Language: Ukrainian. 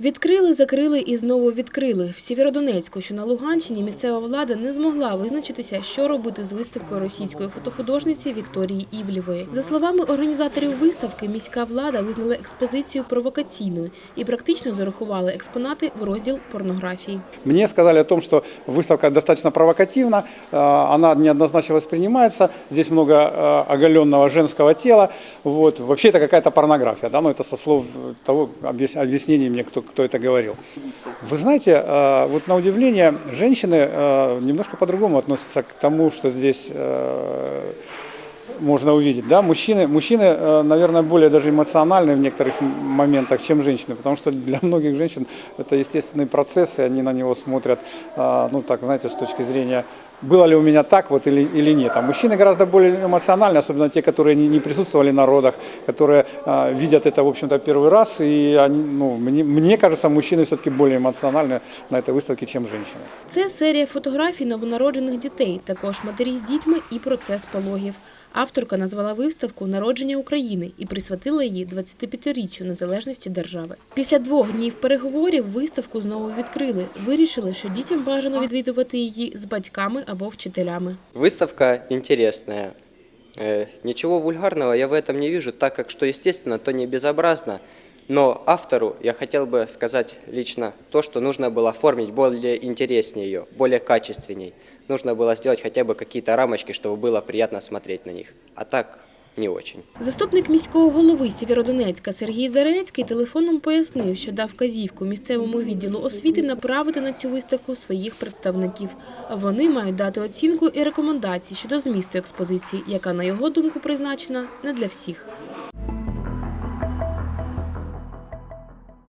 Відкрили, закрили і знову відкрили. В Сєвєродонецьку, що на Луганщині, місцева влада не змогла визначитися, що робити з виставкою російської фотохудожниці Вікторії Івлєвої. За словами організаторів виставки, міська влада визнала експозицію провокаційною і практично зарахували експонати в розділ порнографії. Мне сказали о том, что выставка достаточно провокативна, э, она неоднозначно воспринимается, здесь много э, оголенного женского тела, вот. вообще это какая-то порнография, да? но это со слов того объяс- объяснений мне, кто, это говорил. Вы знаете, э, вот на удивление, женщины э, немножко по-другому относятся к тому, что здесь э, можно увидеть. Да? Мужчины, мужчины, наверное, более даже эмоциональны в некоторых моментах, чем женщины, потому что для многих женщин это естественный процесс, и они на него смотрят, ну так, знаете, с точки зрения было ли у меня так вот или, или нет. А мужчины гораздо более эмоциональны, особенно те, которые не, не присутствовали на родах, которые э, видят это, в общем-то, первый раз. И они, ну, мне, мне кажется, мужчины все-таки более эмоциональны на этой выставке, чем женщины. Це серія фотографій новонароджених дітей, також матері з дітьми і процес пологів. Авторка назвала виставку Народження України і присвятила її 25-річчю незалежності держави. Після двох днів переговорів виставку знову відкрили. Вирішили, що дітям бажано відвідувати її з батьками або вчителями. Выставка интересная. Э, Ничего вульгарного я в этом не вижу, так как что естественно, то не безобразно. Но автору я хотел бы сказать лично то, что нужно было оформить более интереснее ее, более качественней. Нужно было сделать хотя бы какие-то рамочки, чтобы было приятно смотреть на них. А так не очень. Заступник міського голови Сєвєродонецька Сергій Зарецький телефоном пояснив, що дав вказівку місцевому відділу освіти направити на цю виставку своїх представників. Вони мають дати оцінку і рекомендації щодо змісту експозиції, яка, на його думку, призначена не для всіх.